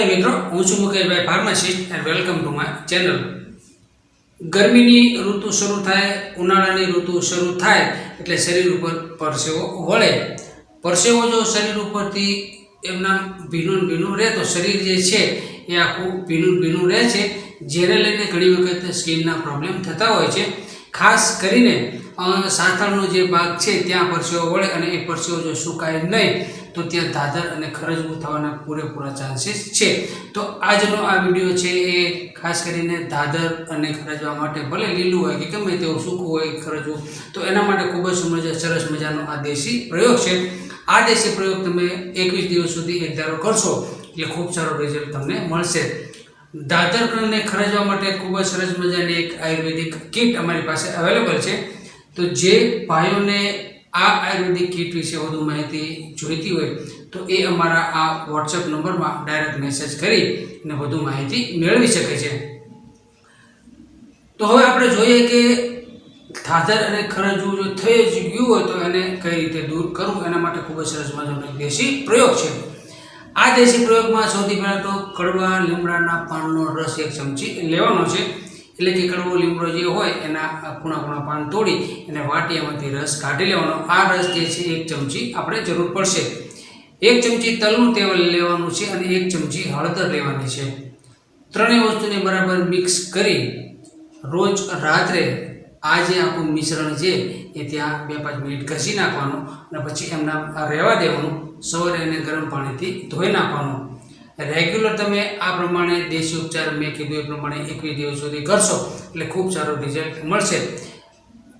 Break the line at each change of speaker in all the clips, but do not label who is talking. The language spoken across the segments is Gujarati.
નમસ્તે મિત્રો, હું છું Mukeshbhai pharmacist and welcome to my channel ગરમીની ઋતુ શરૂ થાય, ઉનાળાની ઋતુ શરૂ થાય, એટલે શરીર ઉપર પરસેવો વળે. પરસેવો જો શરીર ઉપરથી એમના ભીનું ભીનું રહે, તો શરીર જે છે એ આખું ભીનું ભીનું રહે છે, જેને લઈને ઘણી વખત સ્કિનના પ્રોબ્લેમ થતા હોય છે. ખાસ કરીને સાથળનો જે ભાગ છે, ત્યાં પરસેવો વળે અને એ પરસેવો જો સુકાય નહીં, તો ત્યાં ધાદર અને ખરજવું થવાના પૂરેપૂરા ચાન્સીસ છે. તો આજનો આ વીડિયો છે એ ખાસ કરીને ધાદર અને ખરજવા માટે ભલે લીલું હોય કે ગમે તેવું સૂકું હોય, ખરજવું, તો એના માટે ખૂબ જ મજા સરસ મજાનો આ દેશી પ્રયોગ છે. આ દેશી પ્રયોગ તમે એકવીસ દિવસ સુધી એક કરશો, એટલે ખૂબ સારો રિઝલ્ટ તમને મળશે. દાદર અને ખરજવા માટે ખૂબ જ સરસ મજાની એક આયુર્વેદિક કીટ અમારી પાસે અવેલેબલ છે. તો જે ભાઈઓને આ આયુર્વેદિક કીટ વિશે વધુ માહિતી જોઈતી હોય, તો એ અમારા આ વોટ્સએપ નંબરમાં ડાયરેક્ટ મેસેજ કરી અને વધુ માહિતી મેળવી શકે છે. તો હવે આપણે જોઈએ કે થાધર અને ખરજવું જો થઈ જ ગયું હોય તો એને કઈ રીતે દૂર કરવું? એના માટે ખૂબ જ સરસ મજાનો દેશી પ્રયોગ છે. આ દેશી પ્રયોગમાં સૌથી પહેલાં તો કડવા, લીમડાના પાનનો રસ એક ચમચી લેવાનો છે. એટલે કે કડવો, લીમડો જે હોય એના ખૂણા ખૂણા પાન તોડી એને વાટિયામાંથી રસ કાઢી લેવાનો. આ રસ જે છે એક ચમચી આપણે જરૂર પડશે. એક ચમચી તલનું તેલ લેવાનું છે અને એક ચમચી હળદર લેવાની છે. ત્રણેય વસ્તુને બરાબર મિક્સ કરી રોજ રાત્રે આ જે આખું મિશ્રણ છે, એ ત્યાં બે પાંચ મિનિટ ઘસી નાખવાનું અને પછી એમના રહેવા દેવાનું. સવારે એને ગરમ પાણીથી ધોઈ નાખવાનું. રેગ્યુલર તમે આ પ્રમાણે દેશી ઉપચાર મેં કીધું એ પ્રમાણે એકવીસ દિવસ સુધી કરશો એટલે ખૂબ સારું રિઝલ્ટ મળશે.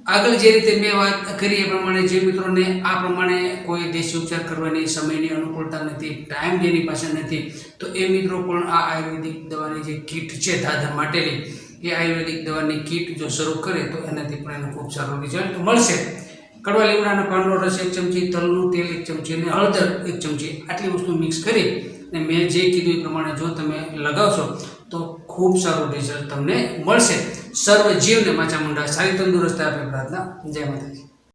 આગળ જે રીતે મેં વાત કરી એ પ્રમાણે જે મિત્રોને આ પ્રમાણે કોઈ દેશી ઉપચાર કરવાની સમયની અનુકૂળતા નથી ટાઈમ જેની પાસે નથી, તો એ મિત્રો પણ આ આયુર્વેદિક દવાની જે કીટ છે દાદા માટેની એ આયુર્વેદિક દવાની કીટ જો શરૂ કરે તો એનાથી પણ એને ખૂબ સારું રિઝલ્ટ મળશે. કડવા લીમડાના પાનનો રસ એક ચમચી, તલનું તેલ એક ચમચી અને હળદર એક ચમચી આટલી વસ્તુ મિક્સ કરી અને મેં જે કીધું એ પ્રમાણે જો તમે લગાવશો તો ખૂબ સારું રિઝલ્ટ તમને મળશે. સર્વ જીવને માચા મુંડા સારી તંદુરસ્ત આપે પ્રાર્થના. જય માતાજી.